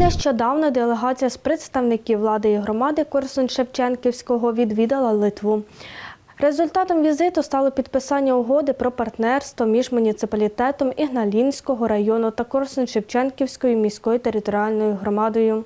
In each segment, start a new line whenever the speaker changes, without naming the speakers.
Нещодавно делегація з представників влади і громади Корсун Шевченківського відвідала Литву. Результатом візиту стало підписання угоди про партнерство між муніципалітетом Ігналінського району та Корсун Шевченківською міською територіальною громадою.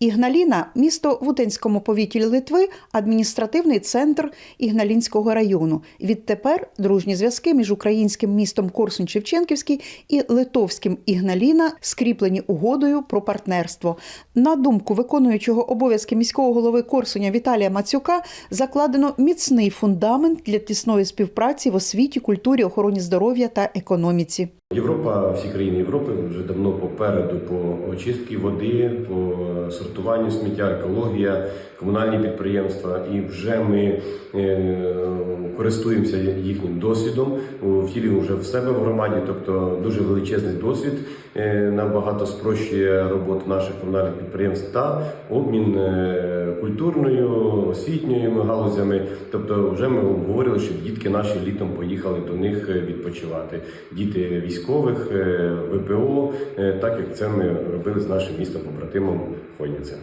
Ігналіна місто в Утинському повіті Литви, адміністративний центр Ігналінського району. Відтепер дружні зв'язки між українським містом Корсунь-Шевченківський і литовським Ігналіна скріплені угодою про партнерство. На думку виконуючого обов'язки міського голови Корсуня Віталія Мацюка, закладено міцний фундамент для тісної співпраці в освіті, культурі, охороні здоров'я та економіці.
Європа, всі країни Європи вже давно попереду по очистці води, по сортуванню сміття, екологія, комунальні підприємства. І вже ми е, користуємося їхнім досвідом, втілюємо вже в себе в громаді, тобто дуже величезний досвід е, набагато спрощує роботу наших комунальних підприємств та обмін е, культурною, освітньою галузями. Тобто, вже ми обговорили, щоб дітки наші літом поїхали до них е, відпочивати. Діти військових, е, ВПО, е, так як це ми робили з нашим містом побратимом Фойніце.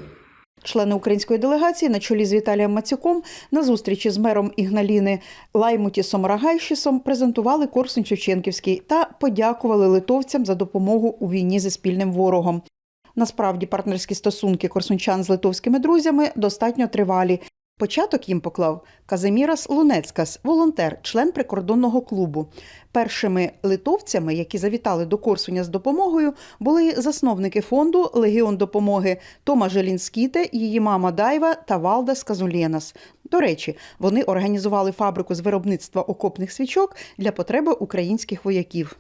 Члени української делегації на чолі з Віталієм Мацюком на зустрічі з мером Ігналіни Лаймутісом Рагайшісом презентували Корсунь Шевченківський та подякували литовцям за допомогу у війні зі спільним ворогом. Насправді партнерські стосунки корсунчан з литовськими друзями достатньо тривалі. Початок їм поклав Казимірас Лунецькас, волонтер, член прикордонного клубу. Першими литовцями, які завітали до Корсуня з допомогою, були засновники фонду Легіон допомоги Тома Желінскіте, її мама Дайва та Валдас Казулєнас. До речі, вони організували фабрику з виробництва окопних свічок для потреби українських вояків.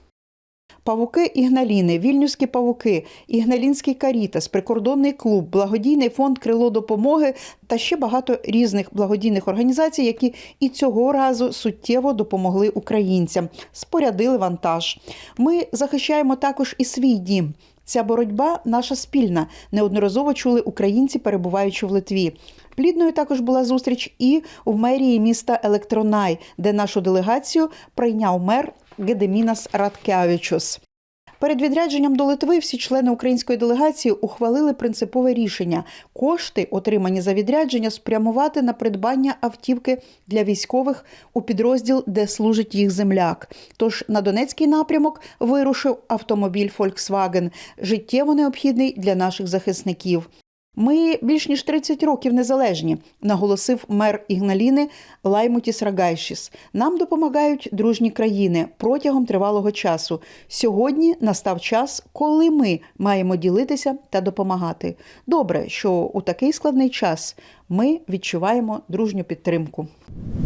Павуки Ігналіни, Вільнюські павуки, Ігналінський Карітас, прикордонний клуб, благодійний фонд Крило допомоги та ще багато різних благодійних організацій, які і цього разу суттєво допомогли українцям, спорядили вантаж. Ми захищаємо також і свій дім. Ця боротьба наша спільна. Неодноразово чули українці, перебуваючи в Литві. Плідною також була зустріч і в мерії міста Електронай, де нашу делегацію прийняв мер Гедемінас Радкявічус. Перед відрядженням до Литви всі члени української делегації ухвалили принципове рішення кошти, отримані за відрядження, спрямувати на придбання автівки для військових у підрозділ, де служить їх земляк. Тож на Донецький напрямок вирушив автомобіль Volkswagen, життєво необхідний для наших захисників. Ми більш ніж 30 років незалежні, наголосив мер Ігналіни Лаймутіс Рагайшіс. Нам допомагають дружні країни протягом тривалого часу. Сьогодні настав час, коли ми маємо ділитися та допомагати. Добре, що у такий складний час ми відчуваємо дружню підтримку.